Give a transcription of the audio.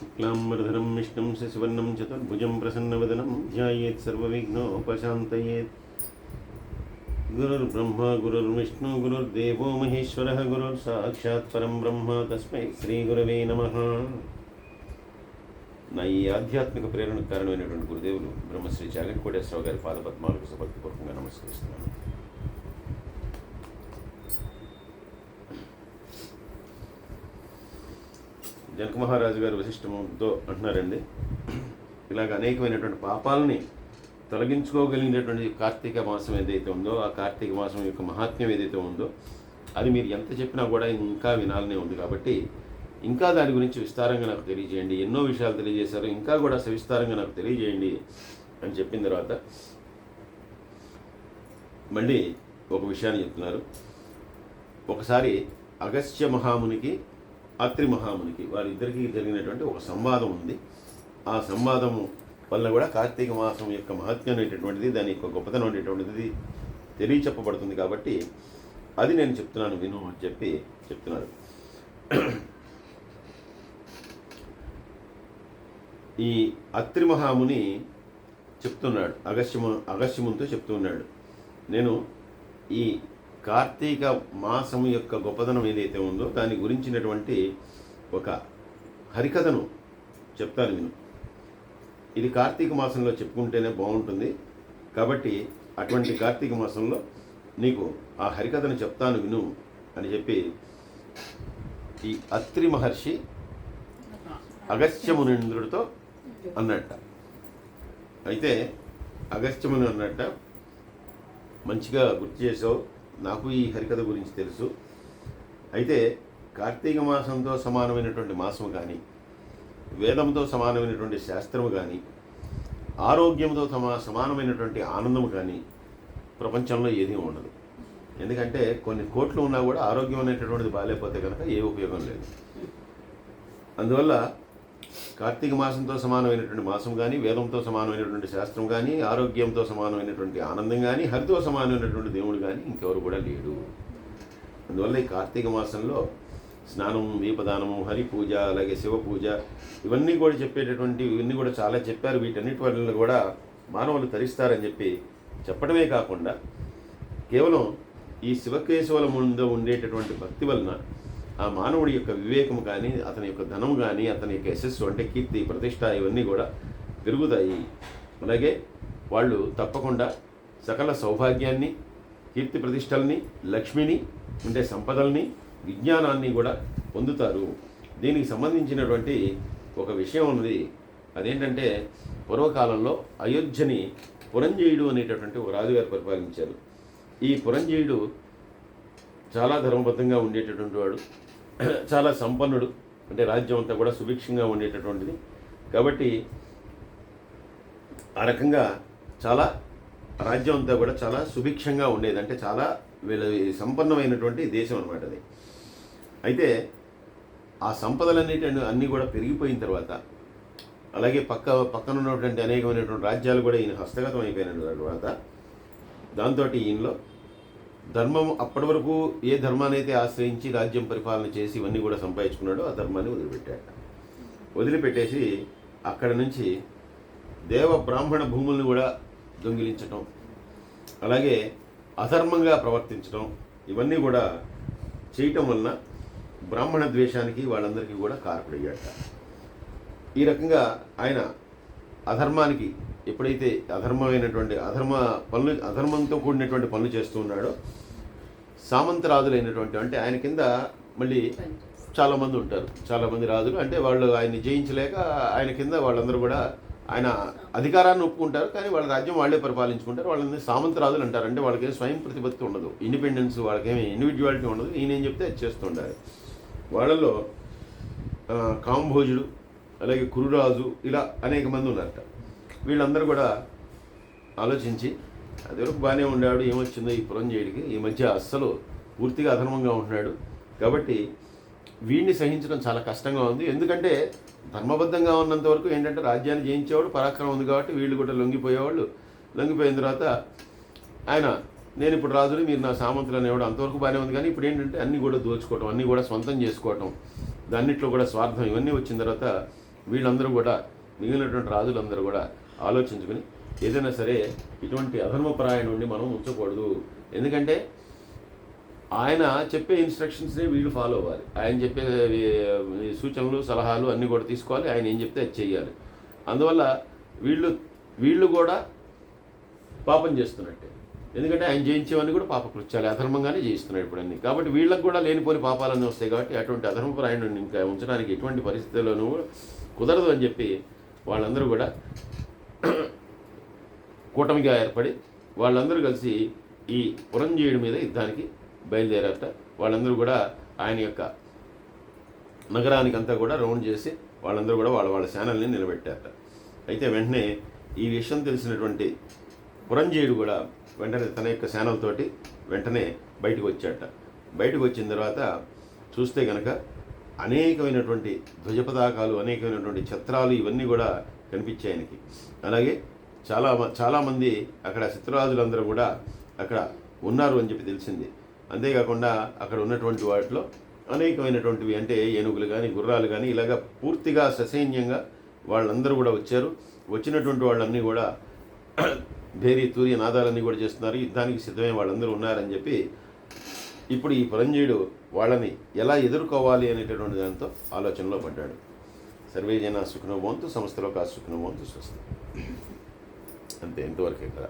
शुक्लाम्बरधरं विष्णुं शशिवर्णं चतुर्भुजं प्रसन्नवदनं ध्यायेत् सर्वविघ्नोपशान्तयेत् गुरुर्ब्रह्मा गुरुर्विष्णु गुरुर्देवो महेश्वरः गुरुर्साक्षात् परं ब्रह्म తస్మై శ్రీగురవే నమ నా ఈ ఆధ్యాత్మిక ప్రేరణకు కారణమైనటువంటి గురుదేవులు బ్రహ్మశ్రీ చాగంటికోటేశ్వరరావు గారి పాదపద్మాలకు సభక్తిపూర్వకంగా నమస్కరిస్తున్నాను జనక మహారాజు గారు వశిష్టముతో అంటున్నారండి. ఇలాగ అనేకమైనటువంటి పాపాలని తొలగించుకోగలిగినటువంటి కార్తీక మాసం ఏదైతే ఉందో ఆ కార్తీక మాసం యొక్క మహాత్మ్యం ఏదైతే ఉందో అది మీరు ఎంత చెప్పినా కూడా ఇంకా వినాలనే ఉంది కాబట్టి ఇంకా దాని గురించి విస్తారంగా నాకు తెలియజేయండి. ఎన్నో విషయాలు తెలియజేశారు. ఇంకా కూడా సవిస్తారంగా నాకు తెలియజేయండి అని చెప్పిన తర్వాత మళ్ళీ ఒక విషయాన్ని చెప్తున్నారు. ఒకసారి అగస్త్య మహామునికి అత్రి మహామునికి వారిద్దరికీ జరిగినటువంటి ఒక సంవాదం ఉంది. ఆ సంవాదము వల్ల కూడా కార్తీక మాసం యొక్క మహత్యం అనేటటువంటిది దాని యొక్క గొప్పతనం అనేటువంటిది తెలియచెప్పబడుతుంది కాబట్టి అది నేను చెప్తున్నాను విను అని చెప్పి చెప్తున్నారు. ఈ అత్రి మహాముని చెప్తున్నాడు అగస్యము అగస్యమునితో చెప్తున్నాడు. నేను ఈ కార్తీక మాసము యొక్క గొప్పదనం ఏదైతే ఉందో దాని గురించినటువంటి ఒక హరికథను చెప్తాను విను ఇది కార్తీక మాసంలో చెప్పుకుంటేనే బాగుంటుంది. కాబట్టి అటువంటి కార్తీక మాసంలో నీకు ఆ హరికథను చెప్తాను విను అని చెప్పి ఈ అత్రి మహర్షి అగస్త్యమునింద్రుడితో అన్నట్ట. అయితే అగస్త్యముని అన్నట్ట మంచిగా గుర్తు చేసావు. నాకు ఈ హరికథ గురించి తెలుసు. అయితే కార్తీక మాసంతో సమానమైనటువంటి మాసం కానీ వేదంతో సమానమైనటువంటి శాస్త్రము కానీ ఆరోగ్యంతో సమా సమానమైనటువంటి ఆనందము కానీ ప్రపంచంలో ఏదీ ఉండదు. ఎందుకంటే కొన్ని కోట్లు ఉన్నా కూడా ఆరోగ్యం అనేటటువంటిది బాగాలేకపోతే కనుక ఏ ఉపయోగం లేదు. అందువల్ల కార్తీక మాసంతో సమానమైనటువంటి మాసం కానీ వేదంతో సమానమైనటువంటి శాస్త్రం కానీ ఆరోగ్యంతో సమానమైనటువంటి ఆనందం కానీ హరితో సమానమైనటువంటి దేవుడు కానీ ఇంకెవరు కూడా లేడు. అందువల్ల ఈ కార్తీక మాసంలో స్నానం దీపదానము హరి పూజ అలాగే శివ పూజ ఇవన్నీ కూడా చెప్పేటటువంటి ఇవన్నీ కూడా చాలా చెప్పారు. వీటన్నిటి వల్ల కూడా మానవులు తరిస్తారని చెప్పి చెప్పడమే కాకుండా కేవలం ఈ శివకేశవుల ముందు ఉండేటటువంటి భక్తి వలన ఆ మానవుడి యొక్క వివేకము కానీ అతని యొక్క ధనం కానీ అతని యొక్క యశస్సు అంటే కీర్తి ప్రతిష్ట ఇవన్నీ కూడా పెరుగుతాయి అలాగే వాళ్ళు తప్పకుండా సకల సౌభాగ్యాన్ని కీర్తి ప్రతిష్టల్ని లక్ష్మిని అంటే సంపదల్ని విజ్ఞానాన్ని కూడా పొందుతారు. దీనికి సంబంధించినటువంటి ఒక విషయం ఉన్నది. అదేంటంటే పూర్వకాలంలో అయోధ్యని పురంజయుడు అనేటటువంటి ఒక రాజుగారు పరిపాలించారు. ఈ పురంజయుడు చాలా ధర్మబద్ధంగా ఉండేటటువంటి వాడు. చాలా సంపన్నుడు. అంటే రాజ్యం అంతా కూడా సుభిక్షంగా ఉండేటటువంటిది. కాబట్టి ఆ రకంగా చాలా రాజ్యం అంతా కూడా చాలా సుభిక్షంగా ఉండేది. అంటే చాలా వీళ్ళ సంపన్నమైనటువంటి దేశం అనమాట అది. అయితే ఆ సంపదలన్నిటి అన్నీ కూడా పెరిగిపోయిన తర్వాత అలాగే పక్క పక్కన ఉన్నటువంటి అనేకమైనటువంటి రాజ్యాలు కూడా ఈయన హస్తగతం అయిపోయిన తర్వాత దాంతో ఈయనలో ధర్మం అప్పటి వరకు ఏ ధర్మాన్ని అయితే ఆశ్రయించి రాజ్యం పరిపాలన చేసి ఇవన్నీ కూడా సంపాదించుకున్నాడో ఆ ధర్మాన్ని వదిలిపెట్టాడు. వదిలిపెట్టేసి అక్కడ నుంచి దేవ బ్రాహ్మణ భూముల్ని కూడా దొంగిలించటం అలాగే అధర్మంగా ప్రవర్తించడం ఇవన్నీ కూడా చేయటం వలన బ్రాహ్మణ ద్వేషానికి వాళ్ళందరికీ కూడా కారకుడయ్యాట ఈ రకంగా ఆయన అధర్మానికి ఎప్పుడైతే అధర్మమైనటువంటి అధర్మ పనులు అధర్మంతో కూడినటువంటి పనులు చేస్తూ ఉన్నాడో సామంతరాజులైనటువంటి అంటే ఆయన కింద మళ్ళీ చాలామంది ఉంటారు. చాలామంది రాజులు అంటే వాళ్ళు ఆయన్ని జయించలేక ఆయన కింద వాళ్ళందరూ కూడా ఆయన అధికారాన్ని ఒప్పుకుంటారు కానీ వాళ్ళ రాజ్యం వాళ్ళే పరిపాలించుకుంటారు. వాళ్ళని సామంతరాజులు అంటారు. అంటే వాళ్ళకేం స్వయం ప్రతిపత్తి ఉండదు. ఇండిపెండెన్స్ వాళ్ళకేమి ఇండివిజువాలిటీ ఉండదు. ఈయనేం చెప్తే అది చేస్తుండాలి వాళ్ళలో కాంభోజుడు అలాగే కురురాజు ఇలా అనేక మంది ఉన్నారట. వీళ్ళందరూ కూడా ఆలోచించి అది వరకు బాగానే ఉన్నాడు ఏమొచ్చిందో ఈ పురంజయుడికి ఈ మధ్య అస్సలు పూర్తిగా అధర్మంగా ఉంటున్నాడు. కాబట్టి వీడిని సహించడం చాలా కష్టంగా ఉంది. ఎందుకంటే ధర్మబద్ధంగా ఉన్నంత వరకు ఏంటంటే రాజ్యాన్ని జయించేవాడు పరాక్రమం ఉంది కాబట్టి వీళ్ళు కూడా లొంగిపోయేవాళ్ళు. లొంగిపోయిన తర్వాత ఆయన నేను ఇప్పుడు రాజుని మీరు నా సామంతులు అనేవాడు అంతవరకు బాగానే ఉంది. కానీ ఇప్పుడు ఏంటంటే అన్నీ కూడా దోచుకోవటం అన్నీ కూడా సొంతం చేసుకోవటం దాన్నిట్లో కూడా స్వార్థం ఇవన్నీ వచ్చిన తర్వాత వీళ్ళందరూ కూడా మిగిలినటువంటి రాజులందరూ కూడా ఆలోచించుకుని ఏదైనా సరే ఇటువంటి అధర్మపరాయణ నుండి మనం ఉంచకూడదు. ఎందుకంటే ఆయన చెప్పే ఇన్స్ట్రక్షన్స్ని వీళ్ళు ఫాలో అవ్వాలి. ఆయన చెప్పే సూచనలు సలహాలు అన్నీ కూడా తీసుకోవాలి. ఆయన ఏం చెప్తే అది చెయ్యాలి. అందువల్ల వీళ్ళు వీళ్ళు కూడా పాపం చేస్తున్నట్టే. ఎందుకంటే ఆయన జయించేవన్నీ కూడా పాపకృత్యాలు. అధర్మంగానే చేయిస్తున్నాడు ఇప్పుడు అన్ని. కాబట్టి వీళ్ళకి కూడా లేనిపోని పాపాలన్నీ వస్తాయి కాబట్టి అటువంటి అధర్మపరాయణుడిని ఇంకా ఉంచడానికి ఎటువంటి పరిస్థితుల్లోనూ కుదరదు అని చెప్పి వాళ్ళందరూ కూడా కూటమిగా ఏర్పడి వాళ్ళందరూ కలిసి ఈ పురంజీయుడి మీద యుద్ధానికి బయలుదేరారట. వాళ్ళందరూ కూడా ఆయన యొక్క నగరానికి అంతా కూడా రౌండ్ చేసి వాళ్ళందరూ కూడా వాళ్ళ వాళ్ళ ఛానల్ని నిలబెట్టారట. అయితే వెంటనే ఈ విషయం తెలిసినటువంటి పురంజీయుడు కూడా వెంటనే తన యొక్క ఛానల్తోటి వెంటనే బయటకు వచ్చాట బయటకు వచ్చిన తర్వాత చూస్తే కనుక అనేకమైనటువంటి ధ్వజ పతాకాలు అనేకమైనటువంటి ఛత్రాలు ఇవన్నీ కూడా కనిపించాయి ఆయనకి. అలాగే చాలా మ- చాలామంది అక్కడ చిత్రరాజులందరూ కూడా అక్కడ ఉన్నారు అని చెప్పి తెలిసింది. అంతేకాకుండా అక్కడ ఉన్నటువంటి వాటిలో అనేకమైనటువంటివి అంటే ఏనుగులు కానీ గుర్రాలు కానీ ఇలాగ పూర్తిగా ససైన్యంగా వాళ్ళందరూ కూడా వచ్చారు. వచ్చినటువంటి వాళ్ళన్నీ కూడా భేరీ తూర్య నాదాలన్నీ కూడా చేస్తున్నారు. యుద్ధానికి సిద్ధమైన వాళ్ళందరూ ఉన్నారని చెప్పి ఇప్పుడు ఈ పురంజీయుడు వాళ్ళని ఎలా ఎదుర్కోవాలి అనేటటువంటి దాంతో ఆలోచనలో పడ్డాడు. సర్వే జన సుఖనోభవంతు సంస్థలో కా సుఖనోభవంతు స్వస్తి. అంతే ఇంతవరకే కదా.